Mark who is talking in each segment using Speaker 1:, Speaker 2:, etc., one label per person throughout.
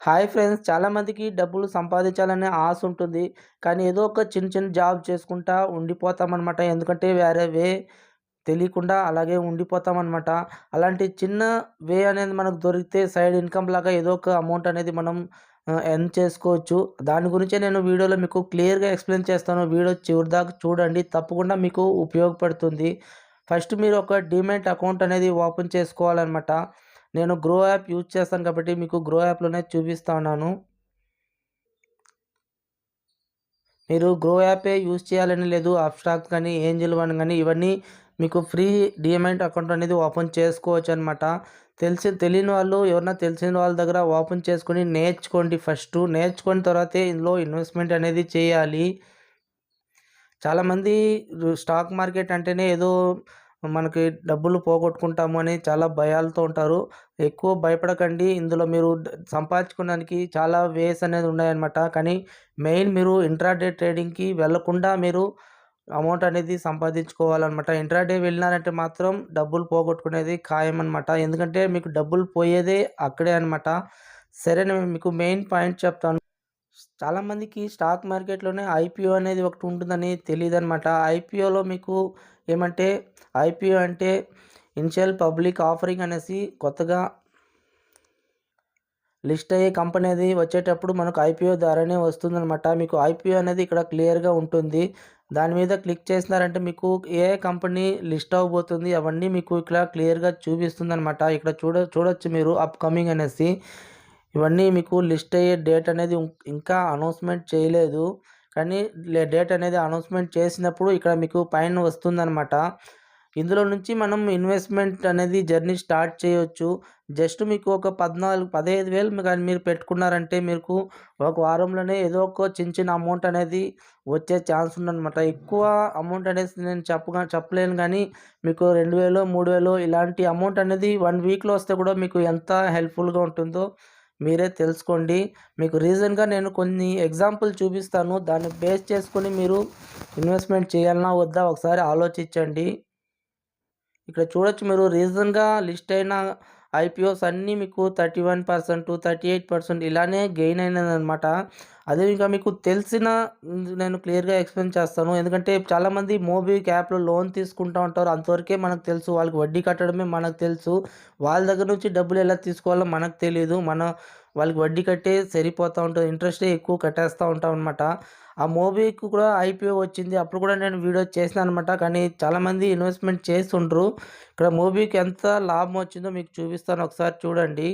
Speaker 1: Hi friends చాలామందికి డబ్బులు సంపాదించాలనే ఆశ ఉంటుంది. కానీ ఏదో ఒక చిన్న చిన్న జాబ్ చేసుకుంటా ఉండిపోతామన్నమాట. ఎందుకంటే వేరే వే తెలియకుండా అలాగే ఉండిపోతామన్నమాట. అలాంటి చిన్న వే అనేది మనకు దొరికితే సైడ్ ఇన్కమ్ లాగా ఏదో ఒక అమౌంట్ అనేది మనం ఎర్న్ చేసుకోవచ్చు. దాని గురించే నేను వీడియోలో మీకు క్లియర్గా ఎక్స్ప్లెయిన్ చేస్తాను. వీడియో చివరి దాకా చూడండి. తప్పకుండా మీకు ఉపయోగపడుతుంది. ఫస్ట్ మీరు ఒక డిమెట్ అకౌంట్ అనేది ఓపెన్ చేసుకోవాలన్నమాట. నేను గ్రో యాప్ యూజ్ చేస్తాను కాబట్టి మీకు గ్రో యాప్లోనే చూపిస్తా ఉన్నాను. మీరు గ్రో యాపే యూజ్ చేయాలని లేదు అబ్స్ట్రాక్ట్ కానీ ఏంజిల్ వన్ కానీ ఇవన్నీ మీకు ఫ్రీ డిఎంఐట్ అకౌంట్ అనేది ఓపెన్ చేసుకోవచ్చు అనమాట తెలిసి తెలియని వాళ్ళు ఎవరన్నా తెలిసిన వాళ్ళ దగ్గర ఓపెన్ చేసుకొని నేర్చుకోండి ఫస్ట్ నేర్చుకున్న తర్వాతే ఇందులో ఇన్వెస్ట్మెంట్ అనేది చేయాలి. చాలామంది స్టాక్ మార్కెట్ అంటేనే ఏదో మనకి డబ్బులు పోగొట్టుకుంటాము అని చాలా భయాలతో ఉంటారు. ఎక్కువ భయపడకండి. ఇందులో మీరు సంపాదించుకోవడానికి చాలా వేస్ అనేది ఉన్నాయన్నమాట. కానీ మెయిన్ మీరు ఇంట్రాడే ట్రేడింగ్కి వెళ్ళకుండా మీరు అమౌంట్ అనేది సంపాదించుకోవాలన్నమాట. ఇంట్రాడే వెళ్ళినారంటే మాత్రం డబ్బులు పోగొట్టుకునేది ఖాయం అనమాట ఎందుకంటే మీకు డబ్బులు పోయేదే అక్కడే అనమాట సరే నేను మీకు మెయిన్ పాయింట్ చెప్తాను. చాలామందికి స్టాక్ మార్కెట్లోనే ఐపీఓ అనేది ఒకటి ఉంటుందని తెలియదు అనమాట ఐపీఓలో మీకు ఏమంటే ఐపీఓ అంటే ఇనిషియల్ పబ్లిక్ ఆఫరింగ్ అనేసి కొత్తగా లిస్ట్ అయ్యే కంపెనీ అది వచ్చేటప్పుడు మనకు ఐపీఓ ద్వారానే వస్తుందన్నమాట. మీకు ఐపీఓ అనేది ఇక్కడ క్లియర్గా ఉంటుంది. దాని మీద క్లిక్ చేసినారంటే మీకు ఏ కంపెనీ లిస్ట్ అవ్వబోతుంది అవన్నీ మీకు ఇక్కడ క్లియర్గా చూపిస్తుంది అనమాట ఇక్కడ చూడ చూడొచ్చు మీరు అప్కమింగ్ అనేసి. ఇవన్నీ మీకు లిస్ట్ అయ్యే డేట్ అనేది ఇంకా అనౌన్స్మెంట్ చేయలేదు. కానీ డేట్ అనేది అనౌన్స్మెంట్ చేసినప్పుడు ఇక్కడ మీకు పైన వస్తుందన్నమాట. ఇందులో నుంచి మనం ఇన్వెస్ట్మెంట్ అనేది జర్నీ స్టార్ట్ చేయొచ్చు. జస్ట్ మీకు ఒక పద్నాలుగు పదహైదు వేలు కానీ మీరు పెట్టుకున్నారంటే మీకు ఒక వారంలోనే ఏదో ఒక చిన్న చిన్న అమౌంట్ అనేది వచ్చే ఛాన్స్ ఉందన్నమాట. ఎక్కువ అమౌంట్ అనేది నేను చెప్పగా చెప్పలేను కానీ మీకు రెండు వేలు మూడు వేలు ఇలాంటి అమౌంట్ అనేది వన్ వీక్లో వస్తే కూడా మీకు ఎంత హెల్ప్ఫుల్గా ఉంటుందో మీరే తెలుసుకోండి. మీకు రీజన్గా నేను కొన్ని ఎగ్జాంపుల్ చూపిస్తాను. దాన్ని బేస్ చేసుకొని మీరు ఇన్వెస్ట్మెంట్ చేయాలన్నా వద్దా ఒకసారి ఆలోచించండి. ఇక్కడ చూడొచ్చు మీరు రీజన్గా లిస్ట్ అయిన ఐపీఓస్ అన్నీ మీకు thirty one percent thirty eight percent ఇలానే గెయిన్ అయినదనమాట అదే ఇంకా మీకు తెలిసిన నేను క్లియర్గా ఎక్స్ప్లెయిన్ చేస్తాను. ఎందుకంటే చాలామంది మోబీ యాప్లో లోన్ తీసుకుంటూ ఉంటారు. అంతవరకే మనకు తెలుసు. వాళ్ళకి వడ్డీ కట్టడమే మనకు తెలుసు. వాళ్ళ దగ్గర నుంచి డబ్బులు ఎలా తీసుకోవాలో మనకు తెలియదు మన వాళ్ళకి వడ్డీ కట్టే సరిపోతూ ఉంటుంది. ఇంట్రెస్టే ఎక్కువ కట్టేస్తూ ఉంటాం అనమాట ఆ మోబిక్ కూడా ఐపీఓ వచ్చింది. అప్పుడు కూడా నేను వీడియో చేసిన అనమాట కానీ చాలామంది ఇన్వెస్ట్మెంట్ చేస్తుండ్రు. ఇక్కడ మోబిక్ ఎంత లాభం వచ్చిందో మీకు చూపిస్తాను. ఒకసారి చూడండి.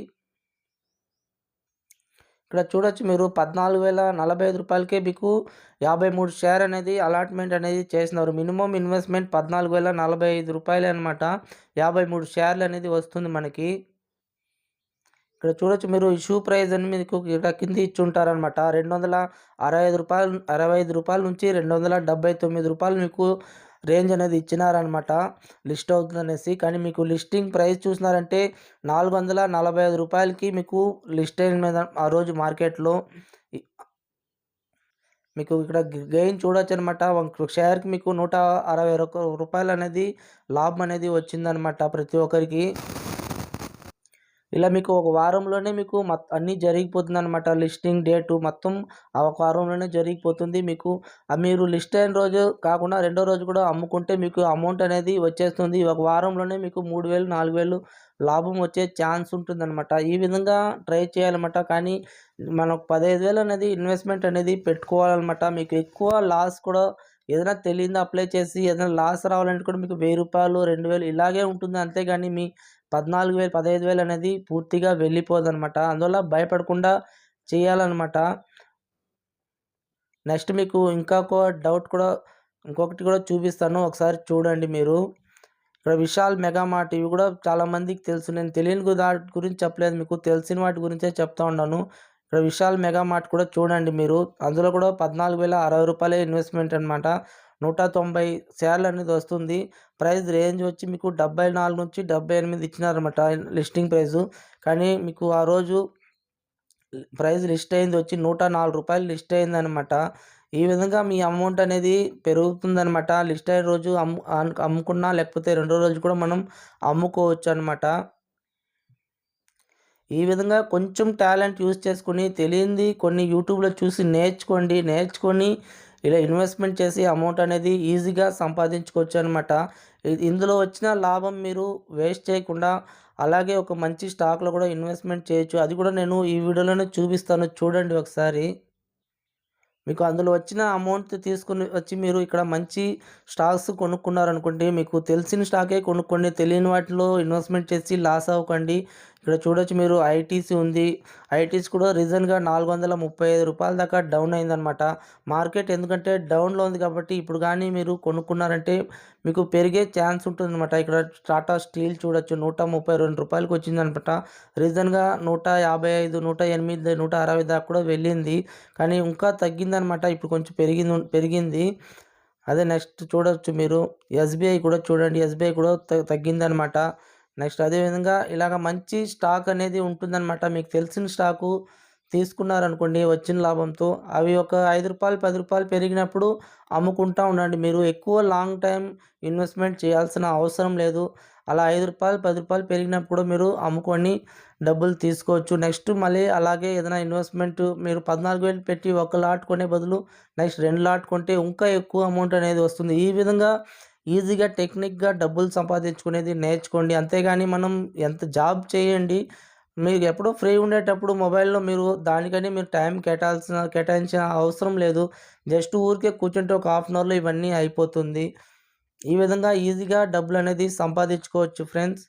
Speaker 1: ఇక్కడ చూడొచ్చు మీరు. పద్నాలుగు వేల నలభై ఐదు రూపాయలకే మీకు యాభై మూడు షేర్ అనేది అలాట్మెంట్ అనేది చేసినారు. మినిమం ఇన్వెస్ట్మెంట్ పద్నాలుగు వేల నలభై ఐదు రూపాయలే అనమాట యాభై మూడు షేర్లు అనేది వస్తుంది మనకి. ఇక్కడ చూడొచ్చు మీరు ఇష్యూ ప్రైస్ అని మీకు ఇక్కడ కింద ఇచ్చి ఉంటారనమాట రెండు వందల అరవై ఐదు రూపాయలు అరవై ఐదు రూపాయల నుంచి రెండు వందల డెబ్బై తొమ్మిది రూపాయలు మీకు రేంజ్ అనేది ఇచ్చినారనమాట లిస్ట్ అవుతుంది అనేసి కానీ మీకు లిస్టింగ్ ప్రైస్ చూసినారంటే నాలుగు వందల నలభై ఐదు రూపాయలకి మీకు లిస్ట్ అయిన మీద ఆ రోజు మార్కెట్లో మీకు ఇక్కడ గెయిన్ చూడొచ్చు అనమాట షేర్కి మీకు నూట అరవై రూపాయలు అనేది లాభం అనేది వచ్చిందనమాట ప్రతి ఒక్కరికి. ఇలా మీకు ఒక వారంలోనే మీకు అన్నీ జరిగిపోతుంది అనమాట లిస్టింగ్ డేటు మొత్తం ఆ ఒక వారంలోనే జరిగిపోతుంది. మీకు మీరు లిస్ట్ అయిన రోజు కాకుండా రెండో రోజు కూడా అమ్ముకుంటే మీకు అమౌంట్ అనేది వచ్చేస్తుంది. ఒక వారంలోనే మీకు మూడు వేలు నాలుగు వేలు లాభం వచ్చే ఛాన్స్ ఉంటుందన్నమాట. ఈ విధంగా ట్రై చేయాలన్నమాట. కానీ మనకు పదహైదు వేలు అనేది ఇన్వెస్ట్మెంట్ అనేది పెట్టుకోవాలన్నమాట. మీకు ఎక్కువ లాస్ కూడా ఏదైనా తెలియదు అప్లై చేసి ఏదైనా లాస్ రావాలంటే కూడా మీకు వెయ్యి రూపాయలు రెండు వేలు ఇలాగే ఉంటుంది. అంతేగాని మీ పద్నాలుగు వేలు పదహైదు వేలు అనేది పూర్తిగా వెళ్ళిపోదనమాట అందువల్ల భయపడకుండా చేయాలన్నమాట. నెక్స్ట్ మీకు ఇంకొక డౌట్ కూడా ఇంకొకటి కూడా చూపిస్తాను. ఒకసారి చూడండి మీరు. ఇక్కడ విశాల్ మెగా మార్ట్ ఇవి కూడా చాలామందికి తెలుసు. నేను తెలియని దాటి గురించి చెప్పలేదు. మీకు తెలిసిన వాటి గురించే చెప్తా ఉన్నాను. ఇక్కడ విశాల్ మెగా మార్ట్ కూడా చూడండి మీరు. అందులో కూడా పద్నాలుగు వేల అరవై రూపాయలే ఇన్వెస్ట్మెంట్ అనమాట నూట తొంభై షేర్లు అనేది వస్తుంది. ప్రైస్ రేంజ్ వచ్చి మీకు డెబ్బై నాలుగు నుంచి డెబ్బై ఎనిమిది ఇచ్చినారన్నమాట లిస్టింగ్ ప్రైజు కానీ మీకు ఆ రోజు ప్రైస్ లిస్ట్ అయింది వచ్చి నూట నాలుగు రూపాయలు లిస్ట్ అయిందనమాట ఈ విధంగా మీ అమౌంట్ అనేది పెరుగుతుందనమాట లిస్ట్ అయిన రోజు అమ్ము అమ్ముకున్నా లేకపోతే రెండో రోజు కూడా మనం అమ్ముకోవచ్చు అనమాట ఈ విధంగా కొంచెం టాలెంట్ యూస్ చేసుకొని తెలియంది కొన్ని యూట్యూబ్లో చూసి నేర్చుకోండి. నేర్చుకొని ఇలా ఇన్వెస్ట్మెంట్ చేసి అమౌంట్ అనేది ఈజీగా సంపాదించుకోవచ్చు అనమాట ఇందులో వచ్చిన లాభం మీరు వేస్ట్ చేయకుండా అలాగే ఒక మంచి స్టాక్లో కూడా ఇన్వెస్ట్మెంట్ చేయొచ్చు. అది కూడా నేను ఈ వీడియోలోనే చూపిస్తాను. చూడండి ఒకసారి. మీకు అందులో వచ్చిన అమౌంట్ తీసుకుని వచ్చి మీరు ఇక్కడ మంచి స్టాక్స్ కొనుక్కున్నారనుకోండి మీకు తెలిసిన స్టాకే కొనుక్కోండి తెలియని వాటిలో ఇన్వెస్ట్మెంట్ చేసి లాస్ అవ్వకండి. ఇక్కడ చూడొచ్చు మీరు ఐటీసీ ఉంది. ఐటీసీ కూడా రీజన్గా నాలుగు వందల ముప్పై ఐదు రూపాయల దాకా డౌన్ అయిందనమాట మార్కెట్ ఎందుకంటే డౌన్లో ఉంది కాబట్టి ఇప్పుడు కానీ మీరు కొనుక్కున్నారంటే మీకు పెరిగే ఛాన్స్ ఉంటుందన్నమాట. ఇక్కడ టాటా స్టీల్ చూడొచ్చు నూట ముప్పై రెండు రూపాయలకి వచ్చిందనమాట రీజన్గా నూట యాభై ఐదు నూట ఎనిమిది నూట అరవై దాకా కూడా వెళ్ళింది. కానీ ఇంకా తగ్గిందనమాట ఇప్పుడు కొంచెం పెరిగింది పెరిగింది. అదే నెక్స్ట్ చూడొచ్చు మీరు. ఎస్బీఐ కూడా చూడండి. ఎస్బీఐ కూడా తగ్గిందనమాట నెక్స్ట్ అదేవిధంగా ఇలాగ మంచి స్టాక్ అనేది ఉంటుందన్నమాట. మీకు తెలిసిన స్టాకు తీసుకున్నారనుకోండి వచ్చిన లాభంతో అవి ఒక ఐదు రూపాయలు పది రూపాయలు పెరిగినప్పుడు అమ్ముకుంటూ ఉండండి. మీరు ఎక్కువ లాంగ్ టైం ఇన్వెస్ట్మెంట్ చేయాల్సిన అవసరం లేదు. అలా ఐదు రూపాయలు పది రూపాయలు పెరిగినప్పుడు మీరు అమ్ముకొని డబ్బులు తీసుకోవచ్చు. నెక్స్ట్ మళ్ళీ అలాగే ఏదైనా ఇన్వెస్ట్మెంట్ మీరు పద్నాలుగు వేలు పెట్టి ఒక లాట్ కొనే బదులు నెక్స్ట్ రెండు లాట్ కొంటే ఇంకా ఎక్కువ అమౌంట్ అనేది వస్తుంది. ఈ విధంగా ఈజీగా టెక్నిక్గా డబ్బులు సంపాదించుకునేది నేర్చుకోండి. అంతేగాని మనం ఎంత జాబ్ చేయండి మీకు ఎప్పుడో ఫ్రీ ఉండేటప్పుడు మొబైల్లో మీరు దానికని మీరు టైం కేటాల్సిన కేటాయించిన అవసరం లేదు. జస్ట్ ఊరికే కూర్చుంటే ఒక హాఫ్ అన్ అవర్లో ఇవన్నీ అయిపోతుంది. ఈ విధంగా ఈజీగా డబ్బులు అనేది సంపాదించుకోవచ్చు ఫ్రెండ్స్.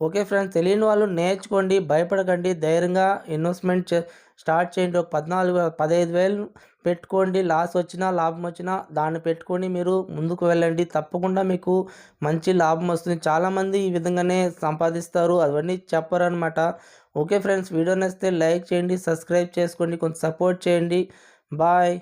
Speaker 1: ఓకే ఫ్రెండ్స్ తెలియని వాళ్ళు నేర్చుకోండి భయపడకండి ధైర్యంగా ఇన్వెస్ట్మెంట్ చే స్టార్ట్ చేయండి. ఒక పద్నాలుగు పదహైదు వేలు పెట్టుకోండి. లాస్ వచ్చినా లాభం వచ్చినా దాన్ని పెట్టుకొని మీరు ముందుకు వెళ్ళండి. తప్పకుండా మీకు మంచి లాభం వస్తుంది. చాలామంది ఈ విధంగానే సంపాదిస్తారు. అవన్నీ చెప్పరనమాట ఓకే ఫ్రెండ్స్ వీడియో నచ్చితే లైక్ చేయండి సబ్స్క్రైబ్ చేసుకోండి కొంచెం సపోర్ట్ చేయండి. బాయ్.